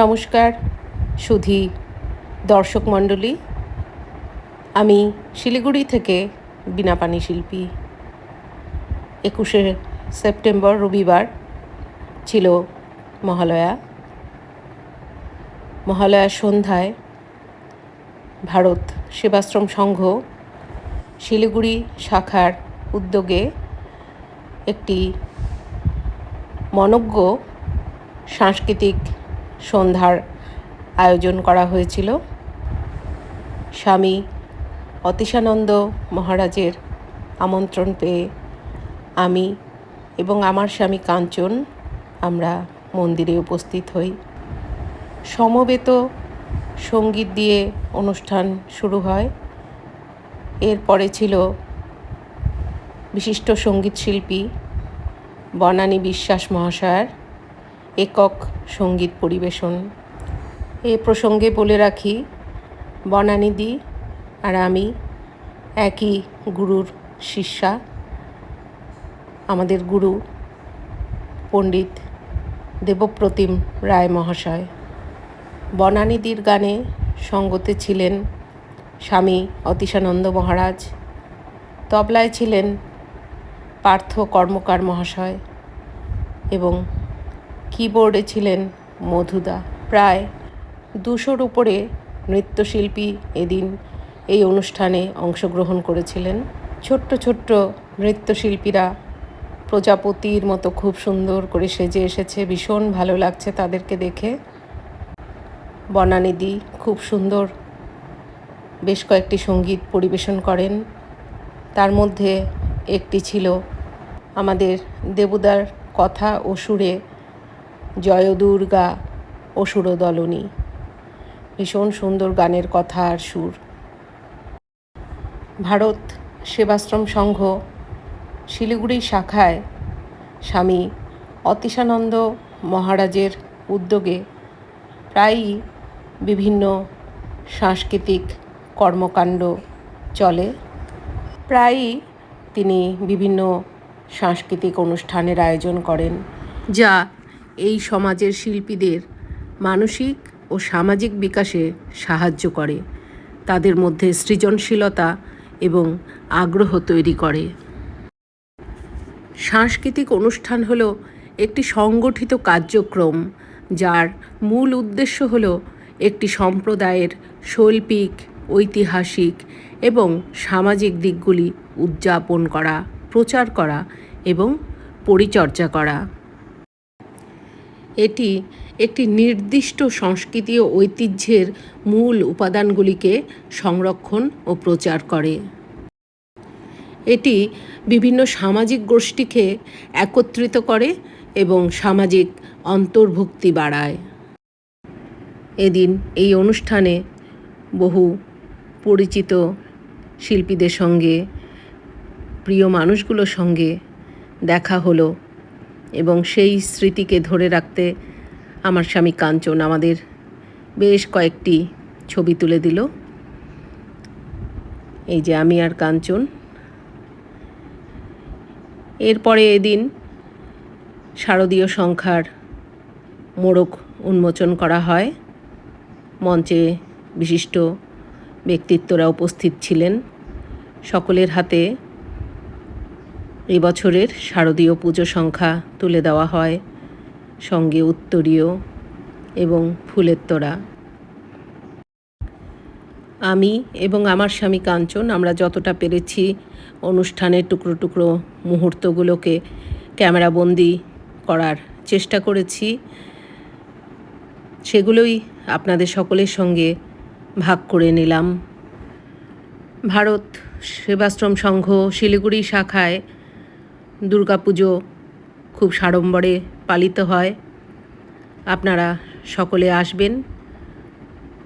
নমস্কার, সুধী দর্শক মণ্ডলী। আমি শিলিগুড়ি থেকে বিনাপানি শিল্পী। একুশে সেপ্টেম্বর রবিবার ছিল মহালয়া। মহালয়া সন্ধ্যায় ভারত সেবাশ্রম সংঘ শিলিগুড়ি শাখার উদ্যোগে একটি মনজ্ঞ সাংস্কৃতিক সন্ধ্যার আয়োজন করা হয়েছিল। স্বামী অতিশানন্দ মহারাজের আমন্ত্রণ পেয়ে আমি এবং আমার স্বামী কাঞ্চন আমরা মন্দিরে উপস্থিত হই। সমবেত সংগীত দিয়ে অনুষ্ঠান শুরু হয়। এরপরে ছিল বিশিষ্ট সংগীত শিল্পী বনানী বিশ্বাস মহাশয়ার একক সংগীত পরিবেশন। এ প্রসঙ্গে বলে রাখি বনানিদি আর আমি একই গুরুর শিষ্যা। আমাদের গুরু পণ্ডিত দেবপ্রতিম রায় মহাশয়। বনানিদির গানে সঙ্গতে ছিলেন স্বামী অতিশানন্দ মহারাজ। তবলায় ছিলেন পার্থ কর্মকার মহাশয় এবং কিবোর্ডে ছিলেন মধুদা। প্রায় দুশোর উপরে নৃত্যশিল্পী এদিন এই অনুষ্ঠানে অংশগ্রহণ করেছিলেন। ছোট্ট ছোট্ট নৃত্যশিল্পীরা প্রজাপতির মতো খুব সুন্দর করে সেজে এসেছে। ভীষণ ভালো লাগছে তাদেরকে দেখে। বনানিদি খুব সুন্দর বেশ কয়েকটি সংগীত পরিবেশন করেন। তার মধ্যে একটি ছিল আমাদের দেবুদার কথা ও সুরে জয় দুর্গা অসুর দলনী ভীষণ সুন্দর গানের কথা আর সুর। ভারত সেবাশ্রম সংঘ, শিলিগুড়ি শাখায় স্বামী অতিশানন্দ মহারাজের উদ্যোগে প্রায়ই বিভিন্ন সাংস্কৃতিক কর্মকাণ্ড চলে। প্রায়ই তিনি বিভিন্ন সাংস্কৃতিক অনুষ্ঠানের আয়োজন করেন। যা এই সমাজের শিল্পীদের মানসিক ও সামাজিক বিকাশে সাহায্য করে। তাদের মধ্যে সৃজনশীলতা এবং আগ্রহ তৈরি করে। সাংস্কৃতিক অনুষ্ঠান হলো একটি সংগঠিত কার্যক্রম, যার মূল উদ্দেশ্য হল একটি সম্প্রদায়ের শৈল্পিক, ঐতিহাসিক এবং সামাজিক দিকগুলি উদযাপন করা, প্রচার করা এবং পরিচর্যা করা। এটি একটি নির্দিষ্ট সংস্কৃতি ও ঐতিহ্যের মূল উপাদানগুলিকে সংরক্ষণ ও প্রচার করে। এটি বিভিন্ন সামাজিক গোষ্ঠীকে একত্রিত করে এবং সামাজিক অন্তর্ভুক্তি বাড়ায়। এদিন এই অনুষ্ঠানে বহু পরিচিত শিল্পীদের সঙ্গে, প্রিয় মানুষগুলোর সঙ্গে দেখা হলো এবং সেই স্মৃতিকে ধরে রাখতে আমার স্বামী কাঞ্চন আমাদের বেশ কয়েকটি ছবি তুলে দিল। এই যে আমি আর কাঞ্চন। এরপরে এদিন শারদীয় সংখ্যার মোড়ক উন্মোচন করা হয়। মঞ্চে বিশিষ্ট ব্যক্তিত্বরা উপস্থিত ছিলেন। সকলের হাতে এবছরের শারদীয় পুজো সংখ্যা তুলে দেওয়া হয় সঙ্গে উত্তরীয় এবং ফুলের তোড়া। আমি এবং আমার স্বামী কাঞ্চন আমরা যতটা পেরেছি অনুষ্ঠানের টুকরো টুকরো মুহূর্তগুলোকে ক্যামেরাবন্দি করার চেষ্টা করেছি। সেগুলোই আপনাদের সকলের সঙ্গে ভাগ করে নিলাম। ভারত সেবাশ্রম সংঘ শিলিগুড়ি শাখায় দুর্গাপুজো খুব সাড়ম্বরে পালিত হয়। আপনারা সকলে আসবেন।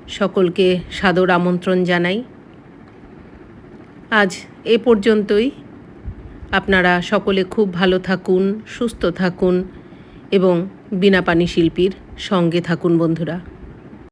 সকলকে সাদর আমন্ত্রণ জানাই। আজ এ পর্যন্তই। আপনারা সকলে খুব ভালো থাকুন, সুস্থ থাকুন এবং বিনা পানি শিল্পীর সঙ্গে থাকুন বন্ধুরা।